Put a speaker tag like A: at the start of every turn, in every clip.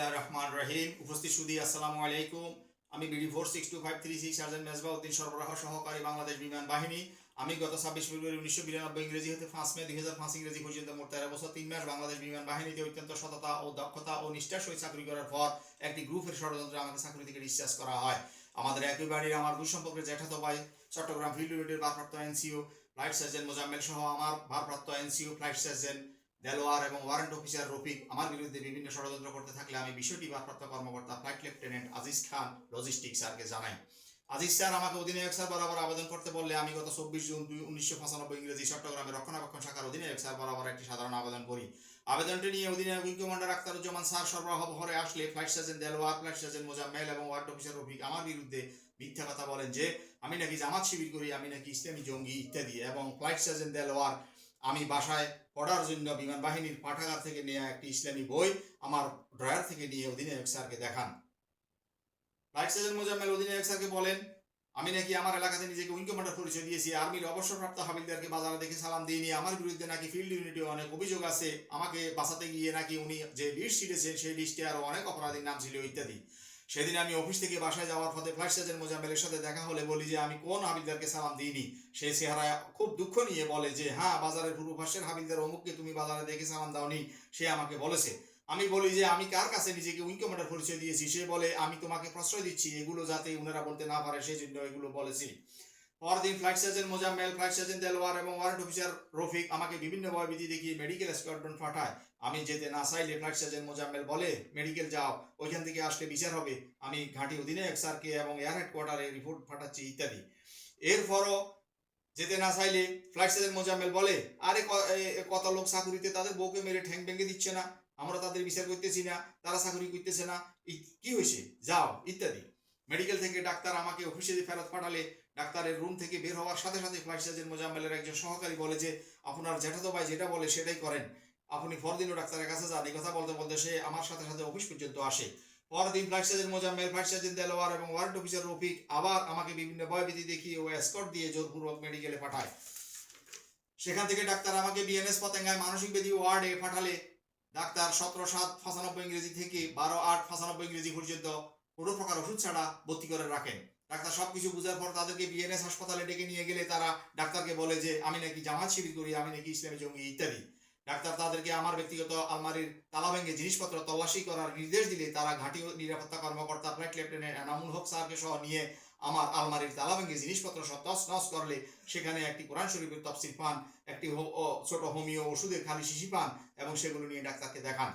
A: বিসমিল্লাহ রহমান রহিম। উপস্থিত সুদী, আসসালামু আলাইকুম। আমি BD four six two five three six sergeant Mezbah Uddin সরবরাহ সহকারী বাংলাদেশ বিমান বাহিনী। আমি গত ছাব্বিশ ফেব্রুয়ারি উনিশশো বিরানব্বই ইংরেজি হতে পাঁচ মে দুই হাজার পাঁচ ইংরেজি পর্যন্ত মোট তেরো বছর, তিন মাস বাংলাদেশ বিমান বাহিনীতে অত্যন্ত সততা ও দক্ষতা ও নিষ্ঠার সহিত চাকরি করার পর একটি গ্রুপের ষড়যন্ত্রে আমাকে চাকরি থেকে ডিসচার্জ করা হয়। আমাদের একই বাড়ির আমার দুই সম্পর্কের জ্যাঠাতো ভাই চট্টগ্রাম ফিল্ড ইউনিটের ভারপ্রাপ্ত এনসিও, ফ্লাইট সার্জেন্ট মোজাম্মেল সহ আমার ভারপ্রাপ্ত এনসিও, ফ্লাইট সার্জেন্ট দেলোয়ার এবং ওয়ারেন্ট অফিসার রফিক আমার বিরুদ্ধে বিভিন্ন ষড়যন্ত্র করতে থাকলে আমি বিষয়টি ভারপ্রাপ্ত কর্মকর্তা, flight lieutenant Aziz Khan logistic স্যারকে জানাই। আজিজ স্যার আমাকে অধিনায়ক স্যার বরাবর আবেদন করতে বললে আমি গত চব্বিশ জুন দুই উনিশশো পঁচানব্বই ইংরেজি চট্টগ্রামের রক্ষণাবেক্ষণ শাখার অধিনায়ক স্যার বরাবর একটি সাধারণ আবেদন করি। আবেদনটি নিয়ে অধিনায়ক উইং কমান্ডার আক্তারুজ্জামান স্যার সরবরাহ ভরে আসলে flight sergeant Delwar, flight sergeant Mozammel এবং ওয়ার্ড অফিসার রফিক আমার বিরুদ্ধে মিথ্যা কথা বলেন যে, আমি নাকি জামাত শিবির করি, আমি নাকি ইসলামী জঙ্গি ইত্যাদি এবং ফ্লাইট সার্জেন্ট দেলোয়ার আমি বাসায় পড়ার জন্য বিমান বাহিনীর পাঠাগার থেকে নেওয়া একটি ইসলামী বই আমার ড্রয়ার থেকে নিয়ে অধিনায়ক স্যারকে দেখান। ফ্লাইট সার্জেন্ট মোজাম্মেল অধিনায়ক স্যারকে বলেন, আমি নাকি আমার এলাকাতে নিজেকে উইং কমান্ডার পরিচয় দিয়েছি। আর্মির অবসরপ্রাপ্ত হাবিলদারকে বাজারে দেখে সালাম দিইনি। আমার বিরুদ্ধে নাকি ফিল্ড ইউনিটে অনেক অভিযোগ আছে। আমাকে বাঁচাতে গিয়ে নাকি উনি যে লিস্ট ছিটেছেন সেই লিস্টে আরও অনেক অপরাধীর নাম ছিল, ইত্যাদি। সেদিন আমি অফিস থেকে বাসায় যাওয়ার পথে ফ্লাইট সার্জেন্ট মোজাম্মেলের সাথে দেখা হলে বলি যে, আমি কোন হাবিলদারকে সালাম দিইনি? সে চেহারায় খুব দুঃখ নিয়ে বলে যে হ্যাঁ বাজারের পূর্ব পাশের হাবিলদার অমুককে তুমি বাজারে দেখে সালাম দাওনি, সে আমাকে বলেছে। আমি বলি যে, আমি কার কাছে নিজেকে উইং কমান্ডার পরিচয় দিয়েছি? সে বলে, আমি তোমাকে প্রশ্রয় দিচ্ছি, এগুলো যাতে উনারা বলতে না পারে সেই জন্য এগুলো বলেছি। পরদিন flight sergeant Mozammel flight sergeant Delwar এবং ওয়ারেন্ট অফিসার রফিক আমাকে বিভিন্ন ভয়ভীতি দেখিয়ে মেডিকেল স্কোয়াড্রন পাঠায়। আমি যেতে না চাইলে ফ্লাইট সার্জেন্ট মোজাম্মেল বলে, মেডিকেল যাও, ওইখান থেকে আসলে বিচার হবে। আমি ঘাঁটি অধিনায়ক স্যারকে এবং এয়ার হেডকোয়ার্টারে রিপোর্ট পাঠাচ্ছি, ইত্যাদি। এরপরও যেতে না চাইলে ফ্লাইট সার্জেন্ট মোজাম্মেল বলে, আরে কত লোক চাকুরিতে? তাদের বউকে মেরে ঠ্যাং ভেঙে দিচ্ছে না। আমরা তাদের বিচার করতেছি না, তারা চাকরি করতেছে না। কি হয়েছে? যাও, ইত্যাদি। মেডিকেল থেকে ডাক্তার আমাকে অফিসে ফেরত পাঠালে, ডাক্তারের রুম থেকে বের হওয়ার সাথে সাথে ফ্লাইট সার্জন মোজাম্মেলের একজন সহকারী বলে যে, আপনার জ্যাঠাতো ভাই যেটা বলে সেটাই করেন। আপনি পরদিনও ডাক্তারের কাছে যান, এই কথা বলতে বলতে সে আমার সাথে সাথে অফিস পর্যন্ত আসে। পরদিন flight sergeant Mozammel flight sergeant Delwar এবং ওয়ার্ড অফিসার রফিক আবার আমাকে বিভিন্ন ভয়ভীতি দেখিয়ে ও এসকট দিয়ে জোরপূর্বক মেডিকেলে পাঠায়। সেখান থেকে ডাক্তার আমাকে বিএনএস পতেঙ্গায় মানসিক বেদি ওয়ার্ডে পাঠালে। ডাক্তার সতেরো সাত পঁচানব্বই ইংরেজি থেকে বারো আট পঁচানব্বই ইংরেজি পর্যন্ত কোনো প্রকার ওষুধ ছাড়া ভর্তি করে রাখেন। ডাক্তার সবকিছু বুঝার পর তাদেরকে বিএনএস হাসপাতালে ডেকে নিয়ে গেলে তারা ডাক্তারকে বলে যে, আমি নাকি জামাত শিবির করি, আমি নাকি ইসলামী জঙ্গি, ইত্যাদি। ডাক্তার তাদেরকে আমার ব্যক্তিগত আলমারির তালা ভেঙে জিনিসপত্র তল্লাশি করার নির্দেশ দিলে তারা ঘাঁটি নিরাপত্তা কর্মকর্তা ফ্লাইট লেফটেন্যান্ট এনামুল হক স্যারকে সহ নিয়ে আমার আলমারির তালা ভেঙে জিনিসপত্র সব তস করলে সেখানে একটি কোরআন শরীফের তফসিল পান, একটি ছোট হোমিও ওষুধের খালি শিশি পান এবং সেগুলো নিয়ে ডাক্তারকে দেখান।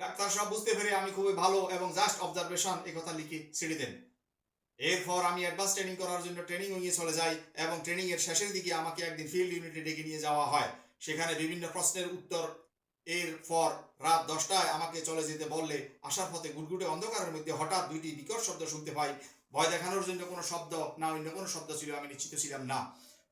A: ডাক্তার সব বুঝতে পেরে আমি খুবই ভালো এবং জাস্ট অবজারভেশন এই কথা লিখে ছেড়ে দেন। এরপর আমি অ্যাডভান্স ট্রেনিং করার জন্য ট্রেনিং নিয়ে চলে যাই এবং ট্রেনিং এর শেষের দিকে আমাকে একদিন ফিল্ড ইউনিটে ডেকে নিয়ে যাওয়া হয়। সেখানে বিভিন্ন প্রশ্নের উত্তর এর পর রাত দশটায় আমাকে চলে যেতে বললে আসার পথে গুটগুটে অন্ধকারের মধ্যে হঠাৎ দুইটি বিকট শব্দ শুনতে পাই। ভয় দেখানোর জন্য কোনো শব্দ না, অন্য কোনো শব্দ ছিল, আমি নিশ্চিত ছিলাম না।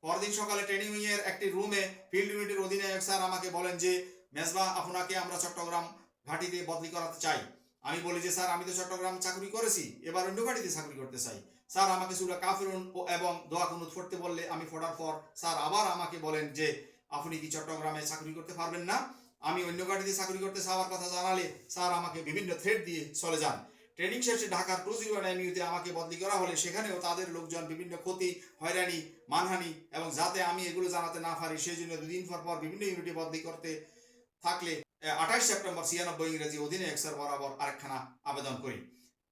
A: পরদিন সকালে ট্রেনিং উইং এর একটি রুমে ফিল্ড ইউনিটের অধিনায়ক স্যার আমাকে বলেন যে, মেজবা, আপনাকে আমরা চট্টগ্রাম ঘাটিতে বদলি করাতে চাই। আমি বলি যে, স্যার, আমি তো চট্টগ্রাম চাকরি করেছি, এবার অন্য ঘাটিতে চাকরি করতে চাই। স্যার আমাকে সুরা কাফিরুন এবং দোয়া কুনুত পড়তে বললে আমি পড়ার পর স্যার আবার আমাকে বলেন যে আপনি কি চট্টগ্রামে চাকরি করতে পারবেন না? আমি অন্য গাড়িতে চাকরি করতে চাওয়ার কথা জানালে স্যার আমাকে বিভিন্ন থ্রেড দিয়ে চলে যান। ট্রেনিং শেষে ঢাকার টু নাইন আমাকে বদলি করা হলে সেখানেও তাদের লোকজন বিভিন্ন ক্ষতি, হয়রানি, মানহানি এবং যাতে আমি এগুলো জানাতে না পারি সেই জন্য দুদিন পর পর বিভিন্ন ইউনিটে বদলি করতে থাকলে আঠাশ সেপ্টেম্বর ছিয়ানব্বই ইংরেজি অধিনায়ক স্যার বরাবর আরেকখানা আবেদন করি।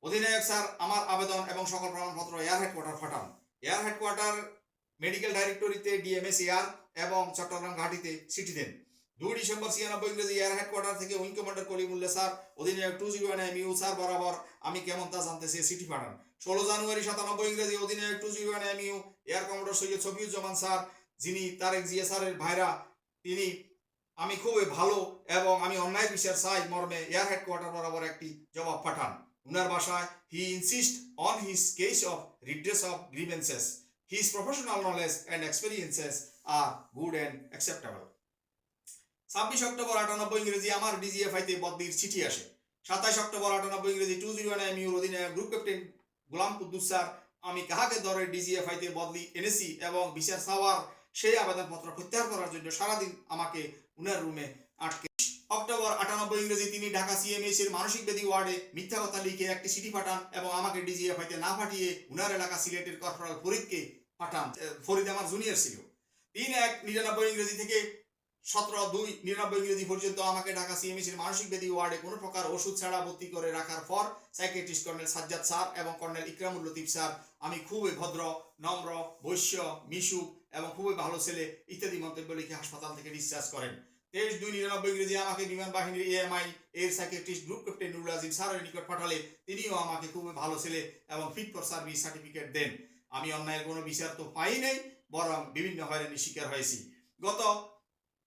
A: অধিনায়ক স্যার, আমার আবেদন এবং সকল প্রমাণপত্র এয়ার হেডকোয়ার্টার পাঠান। এয়ার হেডকোয়ার্টার মেডিকেল ডাইরেক্টরিতে ডিএমএস এয়ার এবং চট্টগ্রাম ঘাটিতে চিঠি দেন। দুই ডিসেম্বর ছিয়ানব্বই ইংরেজি এয়ার হেডকোয়ার্টার থেকে উইং কমান্ডার কলিমুল্লা স্যার, অধিনায়ক two zero nine U sir বরাবর আমি কেমন তা জানতে চেয়ে চিঠি পাঠান। ষোলো জানুয়ারি সাতানব্বই ইংরেজি অধিনায়ক two zero nine U air commander Syed Shafiuzzaman sir, যিনি তারেক জিয়া স্যারের ভাইরা, তিনি আমি খুবই ভালো এবং আমি অন্যায় বিচার চাই মর্মে এয়ার হেডকোয়ার্টার বরাবর একটি জবাব পাঠান। উনার বাসায় he insist on his case of redress of grievances. His professional knowledge and experiences are good and acceptable ছাব্বিশ অক্টোবর আটানব্বই ইংরেজি আমার ডিজিএফআইতে বদলির চিঠি আসে। সাতাশ অক্টোবর আটানব্বই ইংরেজি two zero nine your group captain Golam Quddus sir, আমি কাহাকে দরের ডিজিএফআইতে বদলি এনেছি এবং বিচার চাওয়ার সেই আবেদনপত্র প্রত্যাহার করার জন্য সারাদিন আমাকে উনার রুমে আটকে অক্টোবর আটানব্বই ইংরেজি তিনি ঢাকা সিএমএইচ এর মানসিক বেদি ওয়ার্ডে মিথ্যা কথা লিখে একটি চিঠি পাঠান এবং আমাকে ডিজিএফ হইতে না পাঠিয়ে উনার এলাকা সিলেটের কর্পোরাল ফরিদকে পাঠান ফরিদ আমার জুনিয়র ছিল। তিন এক নিরানব্বই ইংরেজি থেকে সতেরো দুই নিরানব্বই ইংরেজি পর্যন্ত আমাকে ঢাকা সিএমএইচ এর মানসিক বেদি ওয়ার্ডে কোনো প্রকার ওষুধ ছাড়া ভর্তি করে রাখার পর সাইকেট্রিস্ট কর্নেল সাজ্জাদ স্যার এবং কর্নেল ইকরামুল লতিফ স্যার, আমি খুবই ভদ্র, নম্র, বৈশ্য, মিশুক এবং খুবই ভালো ছেলে ইত্যাদি মন্তব্য লিখে হাসপাতাল থেকে ডিসচার্জ করেন। তেইশ দুই নিরানব্বই ইংরেজি আমাকে বিমান বাহিনীর এএমআই এর psychiatrist group captain Nurul Azim স্যারের নিকট পাঠালে তিনিও আমাকে খুবই ভালো ছেলে এবং ফিট ফর সার্ভিস সার্টিফিকেট দেন। আমি অন্যায়ের কোনো বিচার তো পাই নাই, বরং বিভিন্ন হয়রানির শিকার হয়েছি। গত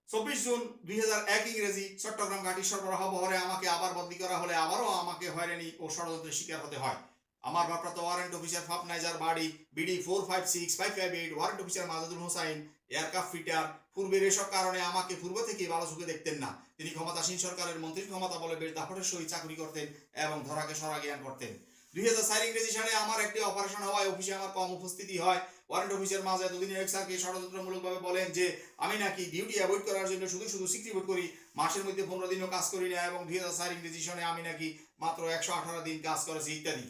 A: চব্বিশ জুন দুই হাজার এক ইংরেজি চট্টগ্রাম ঘাটি সরবরাহ বহরে আমাকে আবার বদলি করা হলে আবারও আমাকে হয়রানি ও ষড়যন্ত্রের শিকার হতে হয়। আমার ভারপ্রাপ্ত ওয়ারেন্ট অফিসার ফাপ নাইজার বাড়ি, BD four five six five five eight, warrant officer Majadul Hossain, aircraft fitter. পূর্বের এসব কারণে আমাকে পূর্ব থেকে ভালো চোখে দেখতেন না। তিনি ক্ষমতাসীন সরকারের মন্ত্রীর ক্ষমতা বলে বেশ দাপটের সহিত চাকরি করতেন এবং ধরাকে সরা জ্ঞান করতেন। দুই হাজার চার ইংরেজি সালে আমার একটি অপারেশন হওয়ায় অফিসে আমার কম উপস্থিতি হয়। ওয়ারেন্ট অফিসের মাঝে দুদিনের এক স্যারকে ষড়যন্ত্রমূলকভাবে বলেন যে, আমি নাকি ডিউটি অ্যাভয়েড করার জন্য শুধু শুধু সিক্স রিপোর্ট করি, মাসের মধ্যে পনেরো দিনও কাজ করি না এবং দুই হাজার চার ইংরেজি সনে আমি নাকি মাত্র একশো আঠারো দিন কাজ করেছি, ইত্যাদি।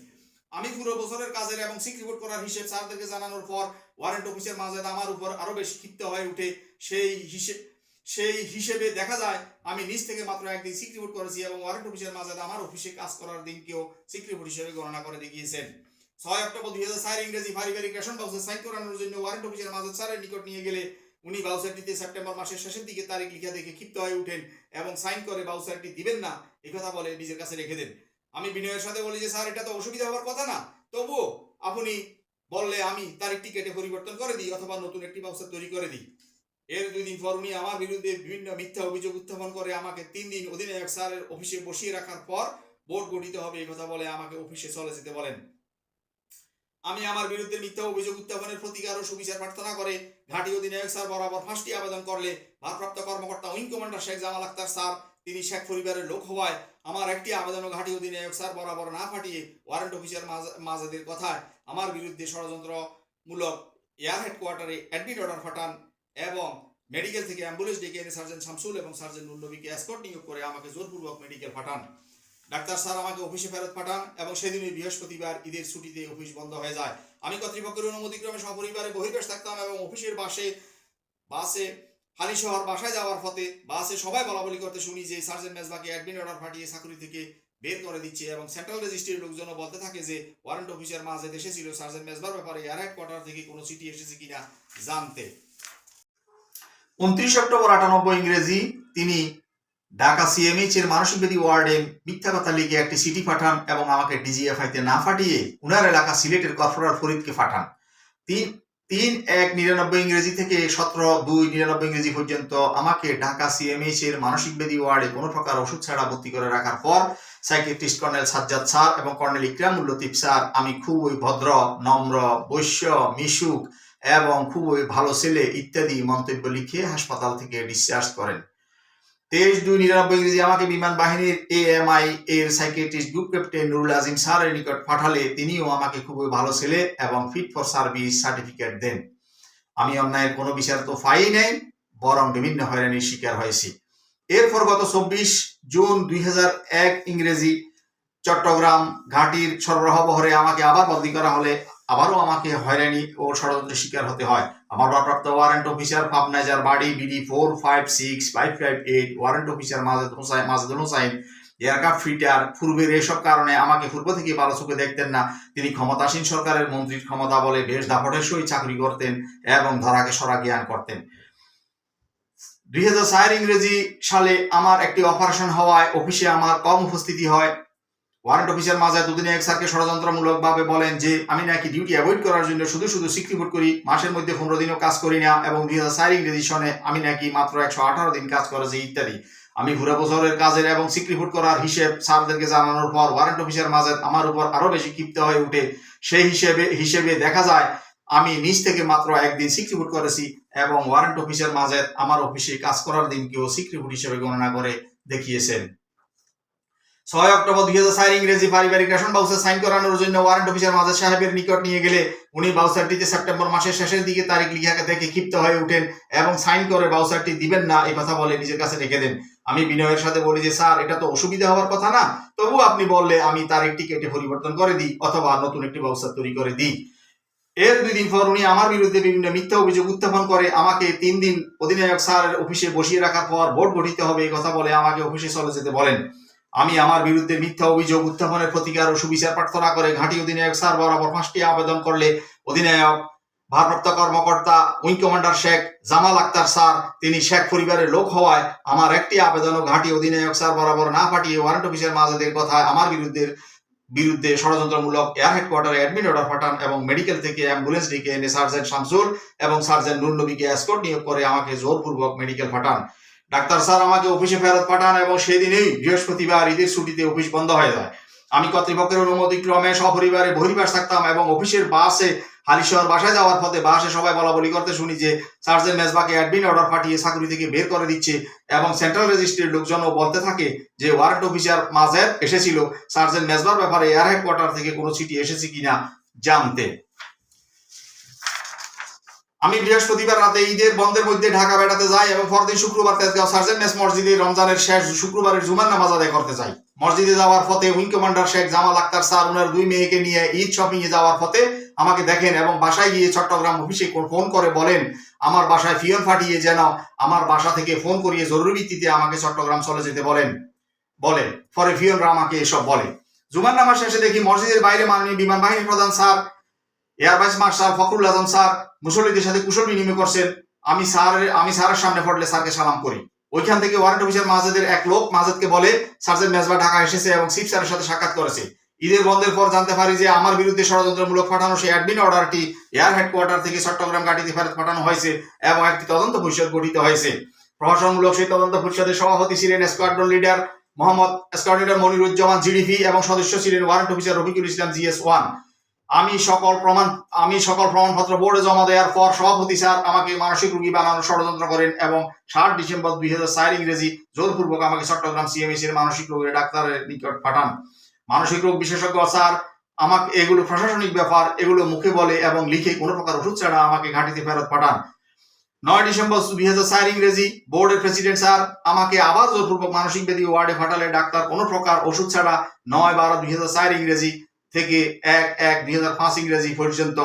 A: আমি পুরো বছরের কাজের এবং সিক্স রিপোর্ট করার হিসেব স্যারদেরকে জানানোর পর ওয়ারেন্ট অফিসের মাঝে আমার উপর আরও বেশি ক্ষিপ্ত হয়ে উঠে সেই হিসেব সেই হিসেবে দেখা যায়, আমি নিজ থেকে মাত্র একদিন সিক রিপোর্ট করেছি এবং ওয়ারেন্ট অফিসের মাঝে আমার অফিসে কাজ করার দিনকেও সিক রিপোর্ট হিসেবে গণনা করে দেখিয়েছেন। ছয় অক্টোবর দুই হাজার চার ইংরেজি পারিবারিক রেশন বাউসে সাইন করানোর জন্য ওয়ারেন্ট অফিসের মাঝে স্যারের নিকট নিয়ে গেলে উনি বাউসারটিতে সেপ্টেম্বর মাসের শেষের দিকে তারিখ লিখা দেখে ক্ষিপ্ত হয়ে উঠেন এবং সাইন করে বাউসারটি দিবেন না কথা বলে নিজের কাছে রেখে দেন। আমি বিনয়ের সাথে বলি যে, স্যার, এটা তো অসুবিধা হওয়ার কথা না। তবুও আপনি বললে আমি তারিখটি কেটে পরিবর্তন করে দিই অথবা নতুন একটি বাউসার তৈরি করে দিই। এর দুই দিন পর উনি আমার বিরুদ্ধে বিভিন্ন মিথ্যা অভিযোগ উত্থাপন করে, আমাকে তিন দিন অধিনায়ক স্যারের অফিসে বসিয়ে রাখার পর বোর্ড গঠিত হবে এই কথা বলে আমাকে অফিসে চলে যেতে বলেন। আমি আমার বিরুদ্ধে মিথ্যা অভিযোগ উত্থাপনের প্রতিকার ও সুবিচার প্রার্থনা করে ঘাটি অধিনায়ক স্যার বরাবর ফাঁসটি আবেদন করলে ভারপ্রাপ্ত কর্মকর্তা wing commander Sheikh Jamal Akhtar sir, তিনি শেখ পরিবারের লোক হওয়ায় আমার একটি আবেদন ও ঘাটি অধিনায়ক স্যার বরাবর না ফাটিয়ে ওয়ারেন্ট অফিসার মাজাদের কথায় আমার বিরুদ্ধে ষড়যন্ত্রমূলক এয়ার হেডকোয়ার্টারে অ্যাডমিট অর্ডার পাঠান। এবং মেডিকেল থেকে অ্যাম্বুলেন্স ডেকে এনে সার্জন শামসুল এবং সার্জন নুল্লবীকে এসকর্ট নিয়োগ করে আমাকে জোরপূর্বক মেডিকেল পাঠান। ডাক্তার স্যার আমাকে অফিসে ফেরত পাঠান এবং সেদিনই বৃহস্পতিবার ঈদের ছুটিতে অফিস বন্ধ হয়ে যায়। আমি কর্তৃপক্ষের অনুমতিক্রমে সপরিবারে বহির্বেশ থাকতাম এবং অফিসের বাসে বাসে হালি শহর বাসায় যাওয়ার পথে বাসে সবাই বলা বলি করতে শুনি যে সার্জেন্ট মেজবাকে অ্যাডমিন অর্ডার পাঠিয়ে চাকরি থেকে বের করে দিচ্ছে এবং সেন্ট্রাল রেজিস্ট্রির লোকজনও বলতে থাকে যে ওয়ারেন্ট অফিসার মাঝে দেশে ছিল সার্জেন্ট মেজবার ব্যাপারে এয়ার হেডকোয়ার্টার থেকে কোনো চিঠি এসেছে কিনা জানতে। উনত্রিশ অক্টোবর আটানব্বই ইংরেজি তিনি ঢাকা সিএমএইচ এর মানসিক বেদি ওয়ার্ডে মিথ্যা কথা লিখে একটি চিঠি পাঠান এবং আমাকে ডিজিএফআইতে না পাঠিয়ে উনার এলাকা সিলেটের কর্পোরাল ফরিদকে পাঠান। তিন তিন এক নিরানব্বই ইংরেজি থেকে সতেরো দুই নিরানব্বই ইংরেজি পর্যন্ত আমাকে ঢাকা সিএমএইচ এর মানসিক বেদি ওয়ার্ডে কোনো প্রকার ওষুধ ছাড়া ভর্তি করে রাখার পর সাইকিয়াট্রিস্ট কর্নেল সাজ্জাদ স্যার এবং কর্নেল ইকরামুল লতিফ স্যার, আমি খুবই ভদ্র, নম্র, বৈশ্য, মিশুক এবং খুবই ভালো ছেলে ইত্যাদি মন্তব্য লিখে হাসপাতাল থেকে ডিসচার্জ করেন। তেইশ দুই নিরানব্বই ইংরেজি আমাকে বিমান বাহিনীর এএমআই এর psychiatrist group captain Nurul Azim স্যারের নিকট পাঠালে তিনিও আমাকে খুবই ভালো ছেলে এবং ফিট ফর সার্ভিস সার্টিফিকেট দেন। আমি অন্যায়ের কোনো বিচার তো পাই নাই, বরং বিভিন্ন হয়রানির শিকার হয়েছি। এরপর গত চব্বিশ জুন দুই হাজার এক ইংরেজি চট্টগ্রাম ঘাটির সরবরাহ বহরে আমাকে আবার বদলি করা হলে আবারও আমাকে হয়রানি ও ষড়যন্ত্রের শিকার হতে হয়। আমার ভারপ্রাপ্ত ওয়ারেন্ট অফিসার পাবনাজার বাড়ি BD four five six five five eight warrant officer Majed Hossain Majedul Hossain aircraft fitter পূর্বের এসব কারণে আমাকে পূর্ব থেকে ভালো চোখে দেখতেন না। তিনি ক্ষমতাসীন সরকারের মন্ত্রীর ক্ষমতা বলে বেশ দাপটের সহিত চাকরি করতেন এবং ধরাকে সরা জ্ঞান করতেন। দুই হাজার চার ইংরেজি সালে আমার একটি অপারেশন হওয়ায় অফিসে আমার কম উপস্থিতি হয়। ওয়ারেন্ট অফিসার মাঝে দুদিনে এক স্যারকে ষড়যন্ত্রমূলক ভাবে বলেন যে, আমি নাকি ডিউটি অ্যাভয়েড করার জন্য শুধু শুধু সিক রিপোর্ট করি, মাসের মধ্যে পনেরো দিনও কাজ করি না এবং দুই হাজার চার ইংরেজি আমি নাকি মাত্র একশো আঠারো দিন কাজ করেছি, ইত্যাদি। আমি ঘুরে বছরের কাজের এবং সিক রিপোর্ট করার হিসেব স্যারদেরকে জানানোর পর ওয়ারেন্ট অফিসার মাঝে আমার উপর আরও বেশি ক্ষিপ্ত হয়ে উঠে। সেই হিসেবে হিসেবে দেখা যায়, আমি নিজ থেকে মাত্র একদিন সিক রিপোর্ট করেছি এবং ওয়ারেন্ট অফিসার মাঝে আমার অফিসে কাজ করার দিনকেও সিক রিপোর্ট হিসেবে গণনা করে দেখিয়েছেন। ছয় অক্টোবর দুই হাজার চার ইংরেজি পারিবারিক রেশন বাউচার সাইন করানোর জন্য ওয়ারেন্ট অফিসার মাজার সাহেবের নিকট নিয়ে গেলে উনি বাউচারটিতে সেপ্টেম্বর মাসের শেষের দিকে তারিখ লিখা দেখে ক্ষিপ্ত হয়ে উঠেন এবং সাইন করে বাউচারটি দিবেন না, এই কথা বলে নিজের কাছে রেখে দেন। আমি বিনয়ের সাথে বলি যে, স্যার, এটা তো অসুবিধা হওয়ার কথা না। তবু আপনি বললে আমি তারিখটি কেটে পরিবর্তন করে দিই অথবা নতুন একটি ব্যবস্থা তৈরি করে দিই। এর দুই দিন পর উনি আমার বিরুদ্ধে বিভিন্ন মিথ্যা অভিযোগ উত্থাপন করে আমাকে তিন দিন অধিনায়ক স্যারের অফিসে বসিয়ে রাখার পর ভোট গঠিত হবে, এই কথা বলে আমাকে অফিসে চলে যেতে বলেন। আমি আমার বিরুদ্ধে মিথ্যা অভিযোগ উত্থাপনের প্রতিকার ও সুবিচার প্রার্থনা করে ঘাঁটি অধিনায়ক স্যার বরাবর পাঁচটি আবেদন করলে অধিনায়ক, ভারপ্রাপ্ত কর্মকর্তা, wing commander Sheikh Jamal Akhtar sir, তিনি শেখ পরিবারের লোক হওয়ায় আমার একটি আবেদনও ঘাঁটি অধিনায়ক স্যার বরাবর না পাঠিয়ে ওয়ারেন্ট অফিসের মাজাদের কথায় আমার বিরুদ্ধে বিরুদ্ধে ষড়যন্ত্রমূলক এয়ার হেডকোয়ার্টারে অ্যাডমিট অর্ডার পাঠান এবং মেডিকেল থেকে অ্যাম্বুলেন্স ডেকে এনে সার্জেন্ট শামসুল এবং সার্জেন্ট নুর নবীকে এসকোর্ট নিয়োগ করে আমাকে জোরপূর্বক মেডিকেল পাঠান। ডাক্তার স্যার আমাকে অফিসে ফেরত পাঠান এবং সেদিনেই বৃহস্পতিবার ঈদের ছুটিতে অফিস বন্ধ হয়ে যায়। আমি কর্তৃপক্ষের অনুমতি ক্রমে সপরিবারে বহির্বাস থাকতাম এবং অফিসের বাসে হালিশহর বাসায় যাওয়ার পথে বাসে সবাই বলা বলি করতে শুনি যে সার্জেন্ট মেজবাকে অ্যাডমিন অর্ডার পাঠিয়ে চাকরি থেকে বের করে দিচ্ছে এবং সেন্ট্রাল রেজিস্ট্রির লোকজনও বলতে থাকে যে ওয়ারেন্ট অফিসার মাজেদ এসেছিল। সার্জেন্ট মেজবার ব্যাপারে এয়ার হেডকোয়ার্টার থেকে কোনো চিঠি এসেছে কিনা জানতে। আমি বৃহস্পতিবার রাতে ঈদের বন্ধের মধ্যে ঢাকা বেড়াতে যাই এবং পরদিন শুক্রবার তেজগাঁও সার্জেন্ট মেস মসজিদে রমজানের শেষ শুক্রবারের জুমার নামাজ আদায় করতে যাই। মসজিদে যাওয়ার পথে wing commander Sheikh Jamal Akhtar sir ওনার দুই মেয়েকে নিয়ে ঈদ শপিং এ যাওয়ার পথে আমাকে দেখেন এবং বাসায় গিয়ে চট্টগ্রাম অফিসে ফোন করে বলেন, আমার বাসায় ফিয়ন ফাটিয়ে যেন আমার বাসা থেকে ফোন করিয়ে জরুরি ভিত্তিতে আমাকে চট্টগ্রাম চলে যেতে বলেন। বলে পরে ফিয়নরা আমাকে এসব বলে। জুমার নামাজ শেষে দেখি মসজিদের বাইরে মাননীয় বিমান বাহিনী প্রধান sir air vice marshal Fakhrul Azam sir মুসল্লিদের সাথে কুশল বিনিময় করছেন। আমি স্যার আমি স্যারের সামনে পড়লে স্যারকে সালাম করি। ওইখান থেকে ওয়ারেন্ট অফিসার মাহাজেদের এক লোক মাহাজেদকে বলে, সার্জেন্ট মেজবা ঢাকা এসেছে এবং সিপ স্যারের সাথে সাক্ষাৎ করেছে। ঈদের বন্ধের পর জানতে পারি যে আমার বিরুদ্ধে ষড়যন্ত্রমূলক পাঠানো সেই অ্যাডমিন অর্ডারটি এয়ার হেডকোয়ার্টার থেকে চট্টগ্রাম ঘাটিতে ফেরত পাঠানো হয়েছে এবং একটি তদন্ত পরিষদ গঠিত হয়েছে। প্রশাসনমূলক সেই তদন্ত পরিষদের সভাপতি ছিলেন squadron leader Mohammad squad leader Moniruzzaman GDP এবং সদস্য ছিলেন warrant officer Rafiqul Islam GS one আমি সকল প্রমাণ, আমি সকল প্রমাণপত্র বোর্ডে জমা দেওয়ার পর সভাপতি স্যার আমাকে মানসিক রোগী বানানোর ষড়যন্ত্র করেন এবং সাত ডিসেম্বর দুই হাজার চার ইংরেজি জোরপূর্বক আমাকে চট্টগ্রাম সিএমএস এর মানসিক রোগের ডাক্তারের নিকট পাঠান। মানসিক রোগ বিশেষজ্ঞ স্যার, আমাকে এগুলো প্রশাসনিক ব্যাপার, এগুলো মুখে বলে এবং লিখে কোনো প্রকার ওষুধ ছাড়া আমাকে ঘাটিতে ফেরত পাঠান। নয় ডিসেম্বর দুই হাজার চার ইংরেজি বোর্ডের প্রেসিডেন্ট স্যার আমাকে আবার জোরপূর্বক মানসিক ব্যাধি ওয়ার্ডে ফাটালে ডাক্তার কোনো প্রকার ওষুধ ছাড়া নয় বারো দুই হাজার চার ইংরেজি থেকে এক এক দুই হাজার পাঁচ ইংরেজি পর্যন্ত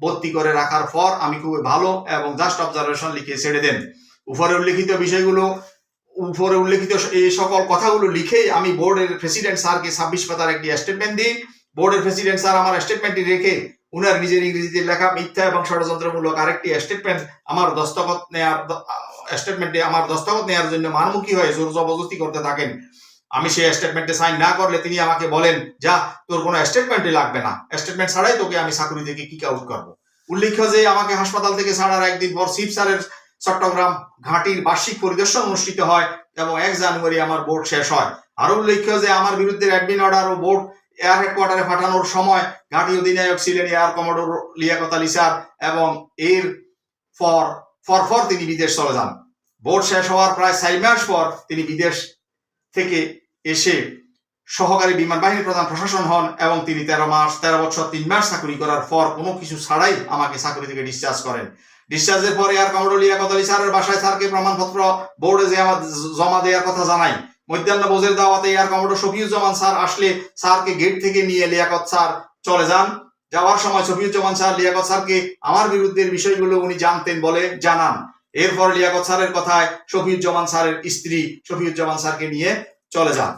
A: ভর্তি করে রাখার পর আমি খুবই ভালো এবং জাস্ট অবজারভেশন লিখে ছেড়ে দেন। উপরে উল্লেখিত বিষয়গুলো, উপরে উল্লেখিত এই সকল কথাগুলো লিখে আমি বোর্ডের প্রেসিডেন্ট স্যারকে ছাব্বিশ পাতার একটি স্টেটমেন্ট দিই। বোর্ডের প্রেসিডেন্ট স্যার আমার স্টেটমেন্টটি রেখে উনার নিজের ইংরেজিতে লেখা মিথ্যা এবং ষড়যন্ত্রমূলক আরেকটি স্টেটমেন্ট আমার দস্তখত নেয়ার স্টেটমেন্টে আমার দস্তখত নেওয়ার জন্য মানমুখী হয়ে জোর জবরদস্তি করতে থাকেন। আমি সেই স্টেটমেন্টে সাইন না করলে তিনি আমাকে বলেন, যা, তোর কোনো স্টেটমেন্টই লাগবে না। স্টেটমেন্ট ছাড়াই তোকে আমি চাকরি থেকে কিক আউট করব। উল্লেখ্য যে, আমাকে হাসপাতাল থেকে ছাড়ার একদিন পর শিব স্যারের চট্টগ্রাম ঘাটির বার্ষিক পরিদর্শন অনুষ্ঠিত হয় এবং এক জানুয়ারি আমার বোর্ড শেষ হয়। আরও উল্লেখ্য যে, আমার বিরুদ্ধে অ্যাডমিন অর্ডার ও বোর্ড এয়ার হেডকোয়ার্টারে পাঠানোর সময় ঘাটি অধিনায়ক ছিলেন air commodore Liaquat Ali sir এবং এর পর ফর ফর তিনি বিদেশ চলে যান। বোর্ড শেষ হওয়ার প্রায় চার মাস পর তিনি বিদেশ থেকে এসে সহকারী বিমান বাহিনী প্রধান প্রশাসন হন এবং তিনি তেরো মাস তেরো বছর, তিন মাস চাকরি করার পর কোনো কিছু ছাড়াই আমাকে চাকরি থেকে ডিসচার্জ করেন। ডিসচার্জের পরে আর কমোডোর লিয়াকত আলী স্যারের বাসায় স্যারকে প্রমাণপত্র বোর্ডে যে আমার জমা দেওয়ার কথা জানাই। মধ্যাহ্ন বোঝের দাওয়াতে এয়ার কমোডোর শফিউজ্জামান স্যার আসলে স্যারকে গেট থেকে নিয়ে লিয়াকত স্যার চলে যান। যাওয়ার সময় শফিউজ্জামান স্যার লিয়াকত স্যারকে আমার বিরুদ্ধের বিষয়গুলো উনি জানতেন বলে জানান। এরপর লিয়াকত স্যারের কথায় শফিউজ্জামান স্যারের স্ত্রী শফিউজ্জামান স্যারকে নিয়ে চলে যান।